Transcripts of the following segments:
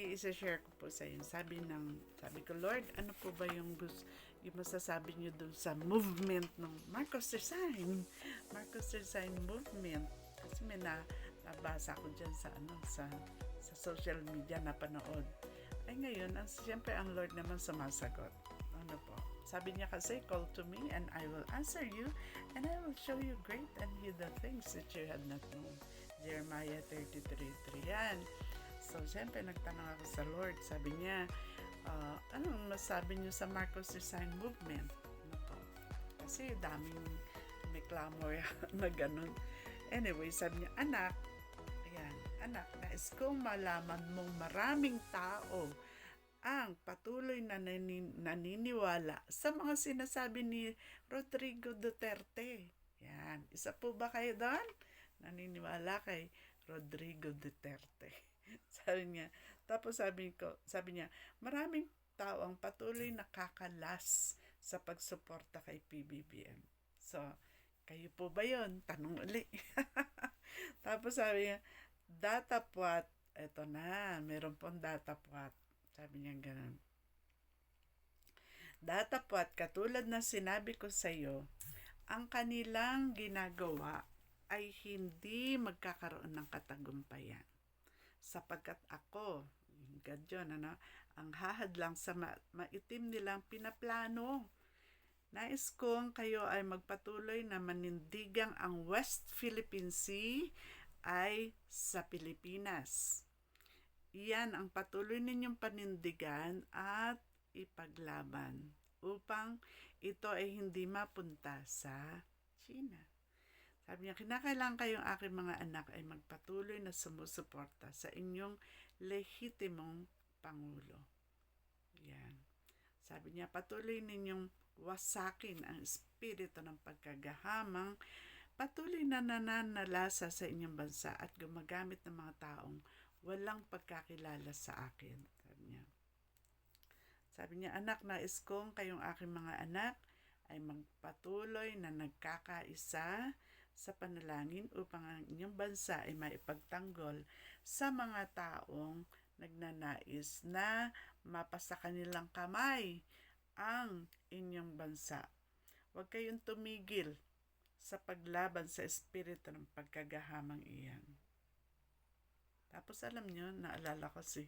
sige, isa-share ko po sa inyo. Sabi ng, sabi ko, Lord, ano po ba yung gusto, yung masasabi niyo dun sa movement ng Marcos Design, Marcos Design Movement. Kasi may na, nabasa ko dyan sa, ano, sa, sa social media na panood. Ay ngayon, ang, siyempre ang Lord naman sumasagot. Ano po? Sabi niya kasi, call to me and I will answer you and I will show you great and hidden things that you had not known. Jeremiah 33.3 yan. So, siyempre, nagtanong ako sa Lord. Sabi niya, ah, anong masabi niyo sa Marcos Design Movement? Ano po? Kasi daming may clamor na ganun. Anyway, sabi niya, anak, ayan, anak, nais kong malaman mong maraming tao ang patuloy na nani- naniniwala sa mga sinasabi ni Rodrigo Duterte. Yan. Isa po ba kayo doon? Naniniwala kay Rodrigo Duterte. sabi niya. Tapos sabi ko, sabi niya, maraming tao ang patuloy nakakalas sa pagsuporta kay PBBM. So, kayo po ba yon? Tanong uli. Tapos sabi niya, data what? Eto na, meron pong data what. Sabi niya ganun. Data what, katulad na sinabi ko sa iyo, ang kanilang ginagawa ay hindi magkakaroon ng katagumpayan. Sapagkat ako, God yun, ano, ang hahad lang sa ma- maitim nilang pinaplano. Nais kong kayo ay magpatuloy na manindigang ang West Philippine Sea ay sa Pilipinas. Iyan ang patuloy ninyong panindigan at ipaglaban upang ito ay hindi mapunta sa China. Sabi niya, kinakailangan kayong aking mga anak ay magpatuloy na sumusuporta sa inyong lehitimong Pangulo. Yan. Sabi niya, patuloy ninyong wasakin ang espiritu ng pagkagahamang patuloy na nananalasa sa inyong bansa at gumagamit ng mga taong walang pagkakilala sa akin. Sabi niya. Sabi niya, anak, nais kong kayong aking mga anak ay magpatuloy na nagkakaisa sa panalangin upang ang inyong bansa ay maipagtanggol sa mga taong nagnanais na mapasa kanilang kamay ang inyong bansa. Huwag kayong tumigil sa paglaban sa espiritu ng pagkagahamang iyan. Tapos alam nyo, naalala ko si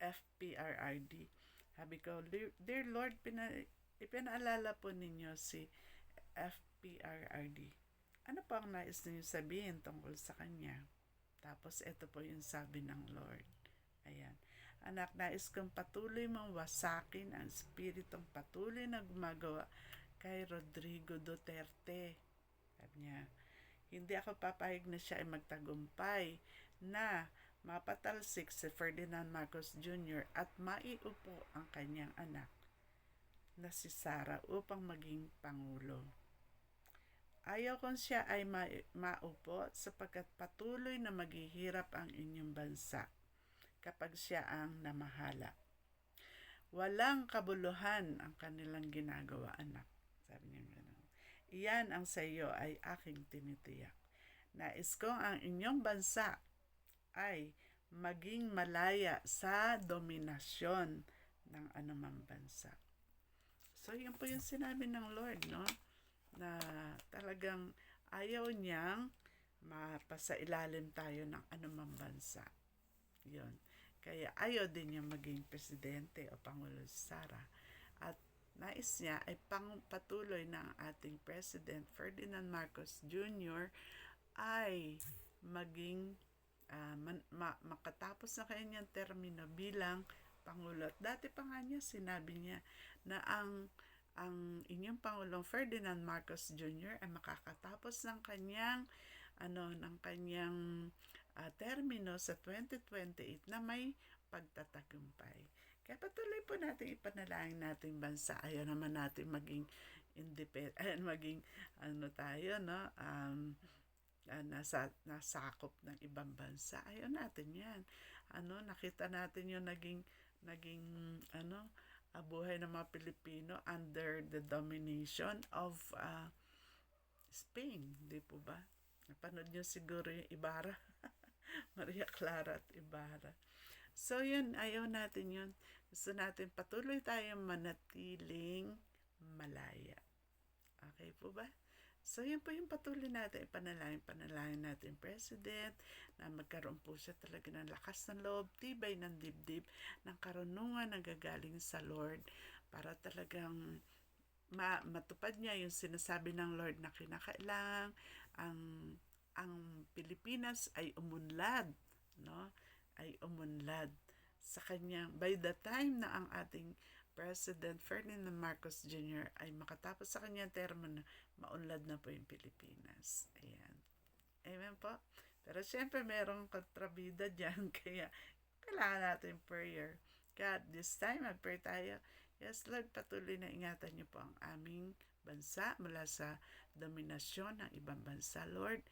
FPRRD. Sabi ko, Dear Lord, pina, ipinaalala po ninyo si FPRRD. Ano pa ang nais ninyo sabihin tungkol sa kanya? Tapos ito po yung sabi ng Lord. Ayan. Anak, nais kong patuloy mong wasakin ang spiritong patuloy na gumagawa kay Rodrigo Duterte. Sabi niya, hindi ako papayag na siya ay magtagumpay na mapatalsik si Ferdinand Marcos Jr. at maiupo ang kanyang anak na si Sara upang maging Pangulo. Ayaw kong siya ay ma- maupo sapagkat patuloy na maghihirap ang inyong bansa kapag siya ang namahala. Walang kabuluhan ang kanilang ginagawa, anak. Sabi niya gano'n. Iyan ang sa iyo ay aking tinitiyak. Nais kong ang inyong bansa ay maging malaya sa dominasyon ng anumang bansa. So, yun po yung sinabi ng Lord, no? Na talagang ayaw niyang mapasailalim tayo ng anumang bansa. Yun. Kaya ayaw din niya maging presidente o Pangulo si Sara. At nais niya ay pang patuloy ng ating President Ferdinand Marcos Jr. ay maging uh, man, ma, makatapos na kanyang termino bilang Pangulo. At dati pa nga niya sinabi niya na ang ang inyong Pangulong Ferdinand Marcos Jr. ay makakatapos ng kanyang ano ng kanyang uh, termino sa 2028 na may pagtatagumpay. Kaya patuloy po natin ipanalangin natin bansa. Ayaw naman natin maging independent, maging ano tayo, no? Um, uh, nasa, nasakop ng ibang bansa. Ayaw natin yan. Ano, nakita natin yung naging, naging, ano, uh, buhay ng mga Pilipino under the domination of uh, Spain. Di po ba? Napanood nyo siguro yung Ibarra. Maria Clara at Ibarra. So yun, ayaw natin yun. Gusto natin patuloy tayong manatiling malaya. Okay po ba? So, yun po yung patuloy natin, ipanalangin, panalangin natin President, na magkaroon po siya talaga ng lakas ng loob, tibay ng dibdib, ng karunungan na gagaling sa Lord, para talagang ma- matupad niya yung sinasabi ng Lord na kinakailangan ang ang Pilipinas ay umunlad, no? Ay umunlad sa kanyang by the time na ang ating President Ferdinand Marcos Jr. ay makatapos sa kanyang termo na maunlad na po yung Pilipinas. Ayan. Amen po. Pero syempre merong kontrabida dyan kaya kailangan natin prayer. God, this time mag-pray tayo. Yes, Lord, patuloy na ingatan niyo po ang aming bansa mula sa dominasyon ng ibang bansa, Lord.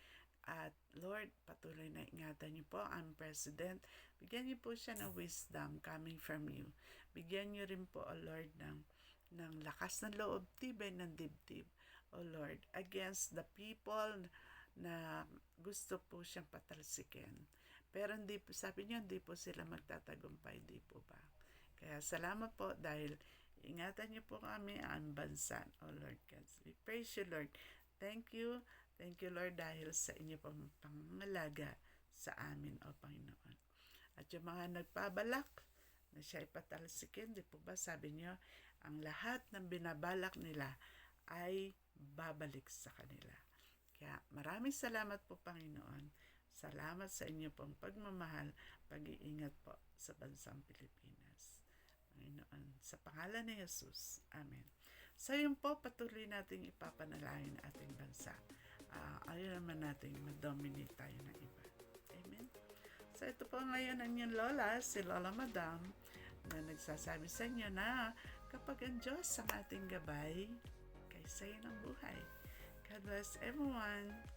At Lord, patuloy na ingatan niyo po ang President. Bigyan niyo po siya ng wisdom coming from you. Bigyan niyo rin po, O Lord, ng, ng lakas ng loob, tibay ng dibdib, O Lord, against the people na gusto po siyang patalsikin. Pero hindi po, sabi niyo, hindi po sila magtatagumpay, di po ba? Kaya salamat po dahil ingatan niyo po kami ang bansa, O Lord God. We praise you, Lord. Thank you. Thank you, Lord, dahil sa inyo pang pangangalaga sa amin, O Panginoon. At yung mga nagpabalak na siya ipatalsikin, di po ba sabi niyo, ang lahat ng binabalak nila ay babalik sa kanila. Kaya maraming salamat po, Panginoon. Salamat sa inyo pong pagmamahal, pag-iingat po sa bansang Pilipinas. Panginoon, sa pangalan ni Jesus. Amen. So yun po, patuloy nating ipapanalangin ang ating bansa. Uh, ayaw naman natin ma-dominate tayo ng iba. Amen. So ito po ngayon ang inyong lola, si Lola Madam, na nagsasabi sa inyo na kapag ang Diyos ang ating gabay, kaysa yan ang buhay. God bless everyone.